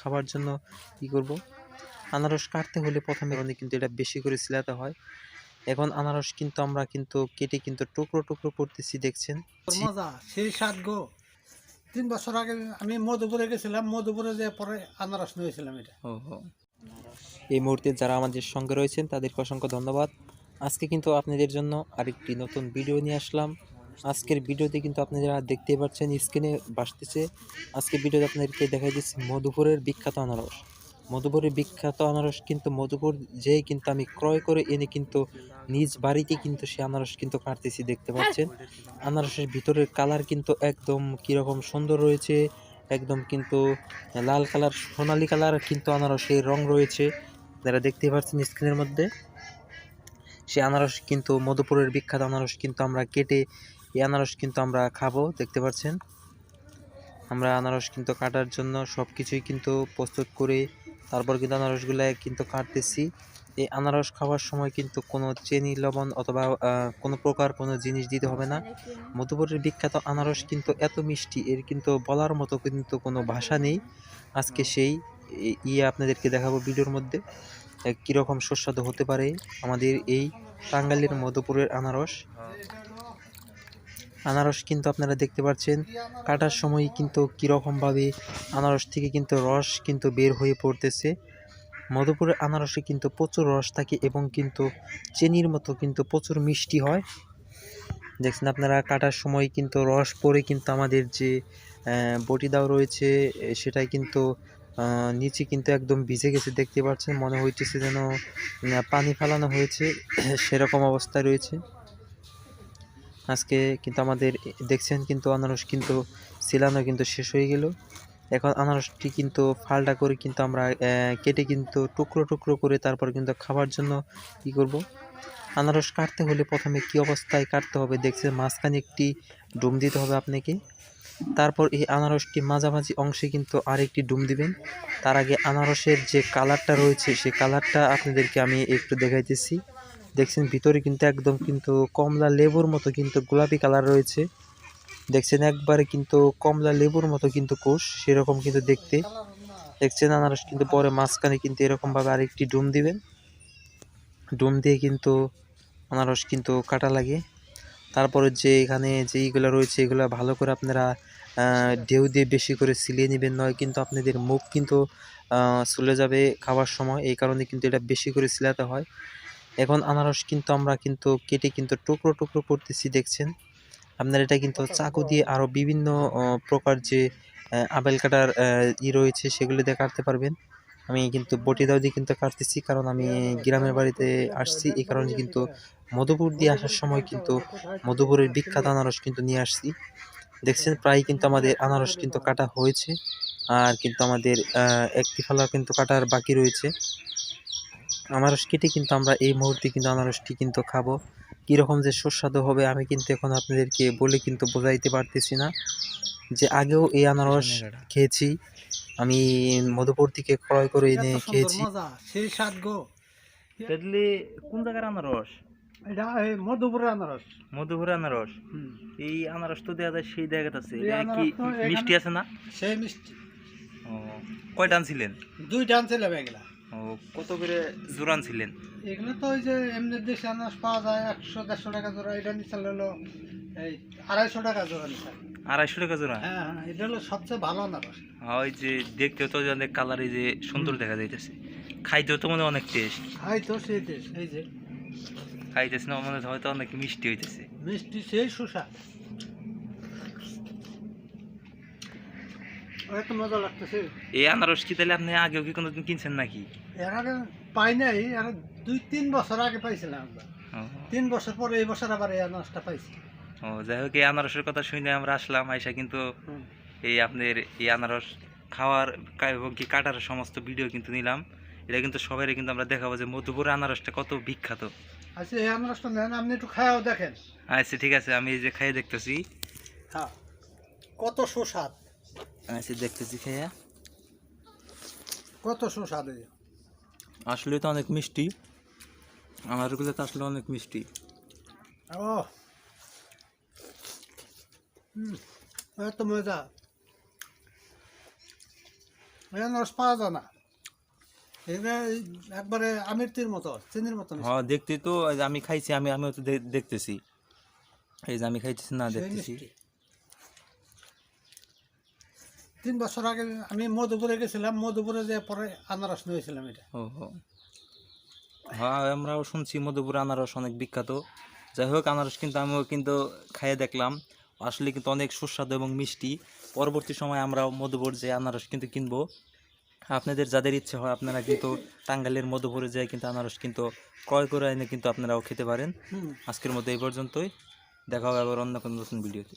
খাবার জন্য কি করব? আনারস কাটতে হলে প্রথমে কিন্তু এটা বেশি করে ছিলাতে হয়। এখন আনারস কিন্তু আমরা কিন্তু কেটে কিন্তু টুকরো টুকরো করতেছি দেখছেন? মজা সেই স্বাদ গো। তিন বছর আগে আমি মধুপুরে গেছিলাম মধুপুরে যে পরে আনারস নিয়েছিলাম এটা। এই মুহূর্তে যারা আমাদের সঙ্গে রয়েছেন তাদেরকে অসংখ্য ধন্যবাদ। আজকে কিন্তু আপনাদের জন্য আরেকটি নতুন ভিডিও নিয়ে আসলাম। আজকের ভিডিওতে কিন্তু আপনারা দেখতে পাচ্ছেন, স্ক্রিনে বাসতেছে আজকে ভিডিওতে আপনাদেরকে দেখাই দিচ্ছি মধুপুরের বিখ্যাত আনারস। মধুপুরের বিখ্যাত আনারস কিন্তু মধুপুর যেয়ে কিন্তু আমি ক্রয় করে এনে কিন্তু নিজ বাড়িতে কিন্তু সে আনারস কিন্তু কাটতেছি, দেখতে পাচ্ছেন। আনারসের ভিতরের কালার কিন্তু একদম কীরকম সুন্দর রয়েছে, একদম কিন্তু লাল কালার, সোনালি কালার কিন্তু আনারসের রং রয়েছে। যারা দেখতেই পাচ্ছেন স্ক্রিনের মধ্যে। সে আনারস কিন্তু মধুপুরের বিখ্যাত আনারস কিন্তু আমরা কেটে এই আনারস কিন্তু আমরা খাব, দেখতে পাচ্ছেন? আমরা আনারস কিন্তু কাটার জন্য সব কিছুই কিন্তু প্রস্তুত করে তারপর কিন্তু আনারসগুলো কিন্তু কাটতেছি। এই আনারস খাওয়ার সময় কিন্তু কোনো চিনি, লবণ অথবা কোনো প্রকার কোনো জিনিস দিতে হবে না। মধুপুরের বিখ্যাত আনারস কিন্তু এত মিষ্টি, এর কিন্তু বলার মতো কিন্তু কোনো ভাষা নেই। আজকে সেই ইয়ে আপনাদেরকে দেখাবো ভিডিওর মধ্যে। কীরকম সুস্বাদু হতে পারে আমাদের এই টাঙ্গাইলের মধুপুরের আনারস? আনারস কিন্তু আপনারা দেখতে পাচ্ছেন কাটার সময় কিন্তু কীরকমভাবে আনারস থেকে কিন্তু রস কিন্তু বের হয়ে পড়তেছে। মধুপুরের আনারসে কিন্তু প্রচুর রস থাকে এবং কিন্তু চেনির মতো কিন্তু প্রচুর মিষ্টি হয়। দেখছেন আপনারা কাটার সময় কিন্তু রস পরে কিন্তু আমাদের যে আহ, বটি দাও রয়েছে সেটাই কিন্তু নিচে কিন্তু একদম ভিজে গেছে, দেখতে পাচ্ছেন। মনে হইতেছে যেন পানি ফেলানো হয়েছে, সেরকম অবস্থায় রয়েছে। আজকে কিন্তু আমাদের, দেখছেন কিন্তু আনারস কিন্তু সিলানো কিন্তু শেষ হয়ে গেল। এখন আনারসটি কিন্তু ফালটা করে কিন্তু আমরা কেটে কিন্তু টুকরো টুকরো করে তারপর কিন্তু খাবার জন্য কি করব? আনারস কাটতে হলে প্রথমে কি অবস্থায় কাটতে হবে? দেখছেন, মাঝখানে একটি ডুম দিতে হবে আপনাকে। তারপর এই আনারসটি মাঝামাঝি অংশে কিন্তু আরেকটি ডুম দিবেন। তার আগে আনারসের যে কালারটা রয়েছে সেই কালারটা আপনাদেরকে আমি একটু দেখাইতেছি। দেখছেন, ভিতরে কিন্তু একদম কিন্তু কমলা লেবুর মতো কিন্তু গোলাপি কালার রয়েছে। দেখছেন, একবারে কিন্তু কমলা লেবুর মতো কিন্তু কোষ, সেরকম কিন্তু দেখতে। দেখছেন, আনারস কিন্তু পরে মাঝখানে কিন্তু এরকমভাবে আরেকটি ডুম দিবেন। ডুম দিয়ে কিন্তু আনারস কিন্তু কাটা লাগে। তারপরে যে এখানে যে এইগুলো রয়েছে এগুলো ভালো করে আপনারা ঢেউ দিয়ে বেশি করে সিলিয়ে নেবেন নয় কিন্তু আপনাদের মুখ কিন্তু চলে যাবে খাওয়ার সময়। এই কারণে কিন্তু এটা বেশি করে সিলাতে হয়। এখন আনারস কিন্তু আমরা কিন্তু কেটে কিন্তু টুকরো টুকরো করতেছি দেখছেন? আপনারা এটা কিন্তু চাকু দিয়ে আরও বিভিন্ন প্রকার যে আপেল কাটার ই রয়েছে সেগুলো দিয়ে কাটতে পারবেন। আমি কিন্তু বটি দাও দিয়ে কিন্তু কাটতেছি কারণ আমি গ্রামের বাড়িতে আসছি এই কারণে কিন্তু মধুপুর দিয়ে আসার সময় কিন্তু মধুপুরের বিখ্যাত আনারস কিন্তু নিয়ে আসছি। দেখছেন প্রায় কিন্তু আমাদের আনারস কিন্তু কাটা হয়েছে আর কিন্তু আমাদের একটি ফালা কিন্তু কাটার বাকি রয়েছে। আনারস কেটে কিন্তু আমরা এই মুহূর্তে কিন্তু আনারসটি কিন্তু খাব। কীরকম যে সুস্বাদু হবে আমি কিন্তু এখন আপনাদেরকে বলে কিন্তু বোঝাইতে পারতেছি না যে আগেও এই আনারস খেয়েছি। আমি মধুপুর থেকে ক্রয় করে এনে খেয়েছি। কোন জায়গার আনারস? এটা মধুপুরের আনারস। আনারস? এই আনারস তো দেওয়া যায় সেই জায়গাটা আছে। কি মিষ্টি আছে না? সেই মিষ্টি। ও কয়টা আনছিলেন? এগুলা। ও কত করে জোর আনছিলেন? এগুলো তো ওই যে এমনি দেশে আনারস পাওয়া যায় একশো দেড়শো টাকা জোড়া। এটা নিচাল হলো এই আড়াইশো টাকা জোড়া নিচাল আড়াইশো টাকা জোড়া? হ্যাঁ হ্যাঁ এটা হলো সবচেয়ে ভালো আনারস। ওই যে দেখতে তো অনেক কালারে যে সুন্দর দেখা যাইতেছে। খাইতেও তো মনে হয় অনেক টেস্ট খাই তো সেই এই যে। খাইতেছে না মনে হয় হয়তো অনেক মিষ্টি হইতেছে। মিষ্টি সেই সুস্বাদ এত মজা লাগতেছে। এই আনারস কি তাহলে আপনি আগেও কি কোনোদিন কিনছেন নাকি? এর আগে পাই নাই আর দুই তিন বছর আগে পাইছিলাম আমরা। তিন বছর পরে এই বছর আবার এই আনারসটা পাইছি। ও যাই হোক এই আনারসের কথা শুনে আমরা আসলাম আইসা কিন্তু এই আপনার এই আনারস খাওয়ার কা- এবং কি কাটার সমস্ত ভিডিও কিন্তু নিলাম। এটা কিন্তু সবাই কিন্তু আমরা দেখাবো যে মধুপুর আনারসটা কত বিখ্যাত। আচ্ছা এই আনারসটা নেন আপনি একটু খায়াও দেখেন। আচ্ছা ঠিক আছে আমি এই যে খাইয়ে দেখতেছি। হ্যাঁ কত সুস্বাদ। আচ্ছা দেখতেছি খাইয়া। কত সুস্বাদ। এই আসলে তো অনেক মিষ্টি। আনারগুলো তো আসলে অনেক মিষ্টি। ও হুম এত মজা। ওই আনারস পাওয়া যায় না। একবারে আমিরতির মতো চিনির মতো হ্যাঁ দেখতে তো এই যে আমি খাইছি আমি আমিও তো দেখতেছি। এই যে আমি খাইতেছি না দেখতেছি। তিন বছর আগে আমি মধুপুরে গেছিলাম মধুপুরে যে পরে আনারস নিয়েছিলাম এটা। ও। হ্যাঁ আমরাও শুনছি মধুপুর আনারস অনেক বিখ্যাত। যাই হোক আনারস কিন্তু আমিও কিন্তু খাইয়ে দেখলাম। আসলে কিন্তু অনেক সুস্বাদু এবং মিষ্টি। পরবর্তী সময় আমরা মধুপুর যে আনারস কিন্তু কিনবো। আপনাদের যাদের ইচ্ছে হয় আপনারা কিন্তু টাঙ্গালের মধ্যে মধুপুরে যায় কিন্তু আনারস কিন্তু ক্রয় করে এনে কিন্তু আপনারাও খেতে পারেন। আজকের মধ্যে এই পর্যন্তই। দেখা হবে আবার অন্য কোনো নতুন ভিডিওতে।